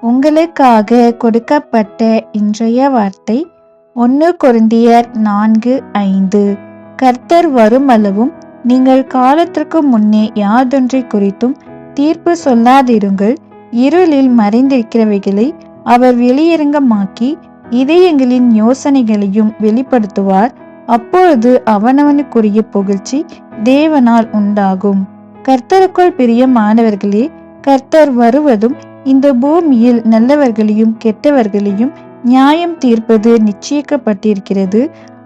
உங்களுக்காக கொடுக்கப்பட்ட இன்றைய வார்த்தை ஒன்று குருந்தியர் நான்கு ஐந்து. கர்த்தர் வருமளவும் நீங்கள் காலத்திற்கு முன்னே யாதொன்றை குறித்தும் தீர்ப்பு சொல்லாதிருங்கள். இருளில் மறைந்திருக்கிறவைகளை அவர் வெளியரங்கமாக்கி இதயங்களின் யோசனைகளையும் வெளிப்படுத்துவார். அப்பொழுது அவனவனுக்குரிய புகழ்ச்சி தேவனால் உண்டாகும். கர்த்தருக்குள் பிரியமானவர்களே கர்த்தர் வருவதும் இந்த பூமியில் நல்லவர்களையும் கெட்டவர்களையும் நியாயம் தீர்ப்பது நிச்சயிக்கப்பட்டிருக்கிறது.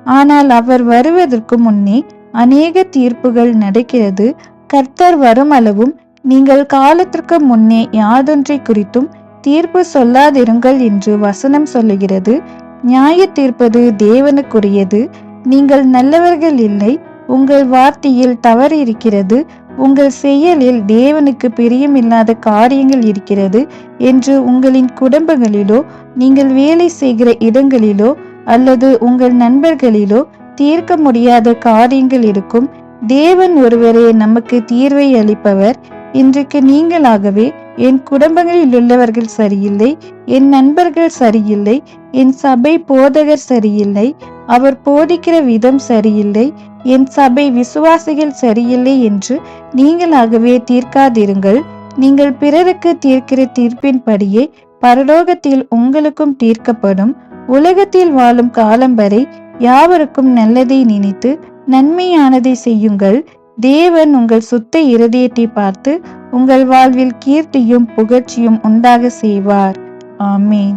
ஆனால் அவர் வருவதற்கு முன்னே அநேக தீர்ப்புகள் நடக்கிறது. கர்த்தர் வரும் அளவும் நீங்கள் காலத்திற்கு முன்னே யாதொன்றை குறித்தும் தீர்ப்பு சொல்லாதிருங்கள் என்று வசனம் சொல்லுகிறது. நியாய தீர்ப்பது தேவனுக்குரியது. நீங்கள் நல்லவர்கள் இல்லை உங்கள் வார்த்தையில் தவறு இருக்கிறது உங்கள் செயலில் தேவனுக்கு பிரியமில்லாத காரியங்கள் இருக்கிறது என்று உங்களின் குடும்பங்களிலோ நீங்கள் வேலை செய்கிற இடங்களிலோ அல்லது உங்கள் நண்பர்களிலோ தீர்க்க முடியாத காரியங்கள் இருக்கும். தேவன் ஒருவரே நமக்கு தீர்வை அளிப்பவர். இன்றைக்கு நீங்களாகவே என் குடும்பங்களில் உள்ளவர்கள் சரியில்லை என் நண்பர்கள் சரியில்லை என் சபை போதகர் சரியில்லை அவர் போதிக்கிற விதம் சரியில்லை என் சபை விசுவாசிகள் சரியில்லை என்று நீங்களாகவே தீர்க்காதிருங்கள். நீங்கள் பிறருக்கு தீர்க்கிற தீர்ப்பின்படியே பரலோகத்தில் உங்களுக்கும் தீர்க்கப்படும். உலகத்தில் வாழும் காலம் வரை யாவருக்கும் நல்லதை நினைத்து நன்மையானதை செய்யுங்கள். தேவன் உங்கள் சுத்த இருதயத்தை பார்த்து உங்கள் வாழ்வில் கீர்த்தியும் புகழ்ச்சியும் உண்டாக செய்வார். ஆமேன்.